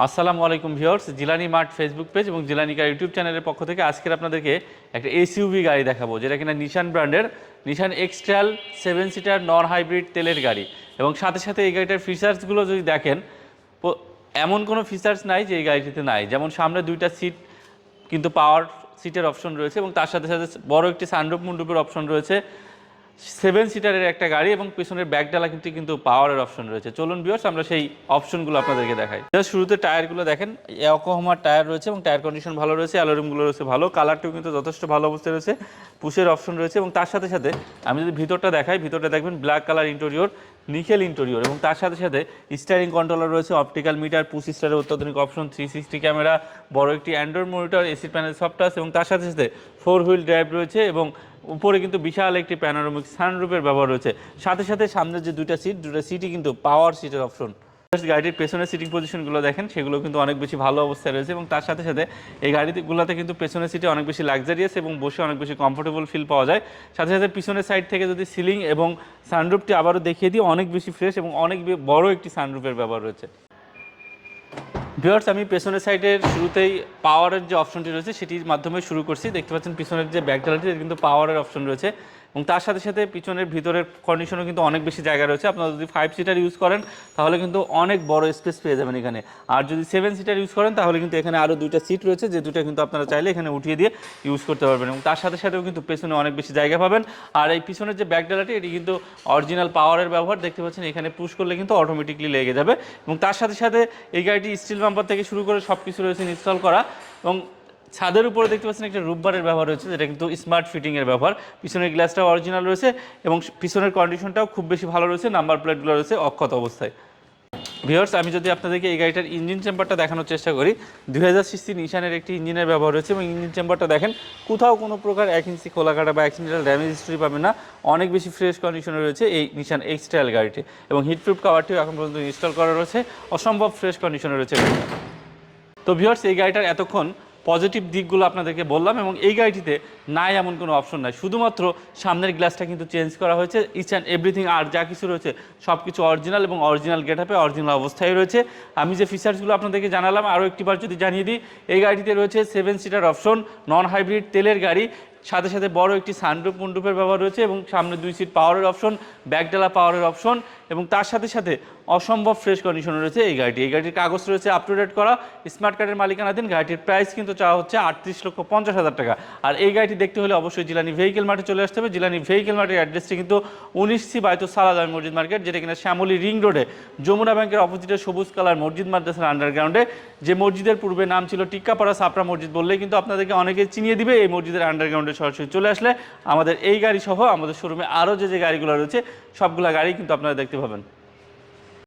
আসসালামু আলাইকুম viewers, Jilani mart Facebook page এবং জিলানিকা ইউটিউব চ্যানেলের পক্ষ থেকে আজকের আপনাদেরকে একটা এসইউভি গাড়ি দেখাবো, যেটা কিনা নিশান ব্র্যান্ডের Nissan X Trail seven seater non hybrid তেলের গাড়ি। এবং সাথে সাথে এই গাড়িটার ফিচার্সগুলো যদি দেখেন এমন কোনো ফিচার্স নাই যে এই গাড়িটিতে নাই। যেমন সামনে দুইটা সিট কিন্তু পাওয়ার সিটের অপশন রয়েছে এবং তার সাথে সাথে বড় একটি সানরুপ মুন্ডুপের অপশন রয়েছে। সেভেন সিটারের একটা গাড়ি এবং পিছনের ব্যাগ ডালা কিন্তু কিন্তু পাওয়ারের অপশন রয়েছে। চলুন বিয়ার্স আমরা সেই অপশনগুলো আপনাদেরকে দেখাই। শুরুতে টায়ারগুলো দেখেন একহমার টায়ার রয়েছে এবং টায়ার কন্ডিশন ভালো রয়েছে অ্যালোরিমগুলো রয়েছে ভালো কালারটিও কিন্তু যথেষ্ট ভালো অবস্থায় রয়েছে। পুশের অপশন রয়েছে এবং তার সাথে সাথে আমি যদি ভিতরটা দেখাই, ভিতরটা দেখবেন black colour interior nickel interior এবং তার সাথে সাথে স্টারিং কন্ট্রোলার রয়েছে অপটিক্যাল মিটার পুশ স্টারের অত্যাধুনিক অপশন থ্রি সিক্সটি ক্যামেরা বড় একটি Android monitor AC panel software এবং তার সাথে সাথে ফোর হুইল ড্রাইভ রয়েছে এবং উপরে কিন্তু বিশাল একটি প্যানোরামিক সানরুফের ব্যবহার রয়েছে। সাথে সাথে সামনের যে দুইটা সিট দুটা সিটই কিন্তু পাওয়ার সিটের অপশন গাড়ির পেছনের সিটিং পজিশনগুলো দেখেন, সেগুলো কিন্তু অনেক বেশি ভালো অবস্থায় রয়েছে এবং তার সাথে সাথে এই গাড়িগুলোতে কিন্তু পেছনের সিটে অনেক বেশি লাক্সারিয়াস এবং বসে অনেক বেশি কমফোর্টেবল ফিল পাওয়া যায়। সাথে সাথে পিছনের সাইড থেকে যদি সিলিং এবং সানরুফটি আবারও দেখিয়ে দিই, অনেক বেশি ফ্রেশ এবং অনেক বড় একটি সানরুফের ব্যবহার রয়েছে। ভিউয়ার্স আমি পেছনের সাইডের শুরুতেই পাওয়ারের যে অপশনটি রয়েছে, সেটির মাধ্যমে শুরু করছি। দেখতে পাচ্ছেন পিছনের যে ব্যাক ডালাটি কিন্তু পাওয়ারের অপশন রয়েছে। এবং তার সাথে সাথে পিছনের ভিতরের কন্ডিশনও কিন্তু অনেক বেশি জায়গা রয়েছে। আপনারা যদি ফাইভ সিটার ইউজ করেন, তাহলে কিন্তু অনেক বড় স্পেস পেয়ে যাবেন এখানে। আর যদি সেভেন সিটার ইউজ করেন, তাহলে কিন্তু এখানে আরও দুইটা সিট রয়েছে, যে দুটো কিন্তু আপনারা চাইলে এখানে উঠিয়ে দিয়ে ইউজ করতে পারবেন। এবং তার সাথে সাথেও কিন্তু পেছনে অনেক বেশি জায়গা পাবেন। আর এই পিছনের যে ব্যাক ডালাটি, এটি কিন্তু অরিজিনাল পাওয়ারের ব্যবহার। দেখতে পাচ্ছেন, এখানে পুশ করলে কিন্তু অটোমেটিকলি লেগে যাবে। এবং তার সাথে সাথে এই গাড়িটি স্টিল বাম্পার থেকে শুরু করে সব কিছু রয়েছে ইনস্টল করা। এবং ছাদের উপরে দেখতে পাচ্ছেন একটা রূপবারের ব্যবহার রয়েছে, যেটা কিন্তু স্মার্ট ফিটিংয়ের ব্যবহার। পিছনের গ্লাসটাও অরিজিনাল রয়েছে এবং পিছনের কন্ডিশনটাও খুব বেশি ভালো রয়েছে নাম্বার প্লেটগুলো রয়েছে অক্ষত অবস্থায়। ভিউয়ার্স আমি যদি আপনাদেরকে এই গাড়িটার ইঞ্জিন চেম্বারটা দেখানোর চেষ্টা করি, দুই হাজার সিসি নিশানের একটি ইঞ্জিনের ব্যবহার রয়েছে এবং ইঞ্জিন চেম্বারটা দেখেন, কোথাও কোনো প্রকার এক ইঞ্চি খোলা কাটা বা অ্যাক্সিডেন্টাল ড্যামেজ হিস্ট্রি পাবেন না। অনেক বেশি ফ্রেশ কন্ডিশনে রয়েছে এই নিশান এক্সট্রাইল গাড়িটি এবং হিটপ্রুফ কাভারটিও এখন পর্যন্ত ইনস্টল করা রয়েছে। অসম্ভব ফ্রেশ কন্ডিশনে রয়েছে তো ভিউয়ার্স এই গাড়িটার এতক্ষণ পজিটিভ দিকগুলো আপনাদেরকে বললাম এবং এই গাড়িটিতে নাই এমন কোনো অপশন নাই। শুধুমাত্র সামনের গ্লাসটা কিন্তু চেঞ্জ করা হয়েছে ইচ অ্যান্ড এভরিথিং আর যা কিছু রয়েছে সব কিছু অরিজিনাল এবং অরিজিনাল গেট আপে অরিজিনাল অবস্থায় রয়েছে। আমি যে ফিচার্সগুলো আপনাদেরকে জানালাম, আরও একটিবার যদি জানিয়ে দিই, এই গাড়িটিতে রয়েছে seven seater option non hybrid তেলের গাড়ি সাথে সাথে বড় একটি সানরুপ মুন্ডুপের ব্যবহার রয়েছে এবং সামনে দুই সিট পাওয়ারের অপশন ব্যাকডালা পাওয়ারের অপশন এবং তার সাথে সাথে অসম্ভব ফ্রেশ কন্ডিশনে রয়েছে এই গাড়িটি। এই গাড়িটির কাগজ রয়েছে আপ টু ডেট করা। স্মার্ট কার্ডের মালিকানাধীন। গাড়িটির প্রাইস কিন্তু চাওয়া হচ্ছে আটত্রিশ লক্ষ পঞ্চাশ হাজার টাকা। আর এই গাড়িটি দেখতে হলে অবশ্যই জিলানি ভেহিকেল মার্টে চলে আসতে হবে। জিলানি ভেহিকেল মার্টের অ্যাড্রেসটি কিন্তু উনিশ সি বাইতো সালাদার মসজিদ মার্কেট, যেটা কিনা শ্যামলী রিং রোডে। যমুনা ব্যাংকের অপোজিটে সবুজ কালার মসজিদ মাদ্রাসার আন্ডারগ্রাউন্ডে যে মসজিদের পূর্বে নাম ছিল টিক্কাপাড়া সাপড়া মসজিদ বললেই কিন্তু আপনাদেরকে অনেকে চিনিয়ে দিবে এই মসজিদের আন্ডারগ্রাউন্ডে সরাসরি চলে আসলে আমাদের এই গাড়ি সহ আমাদের শোরুমে আরও যে যে গাড়িগুলো রয়েছে, সবগুলো গাড়ি কিন্তু আপনারা দেখতে পাবেন।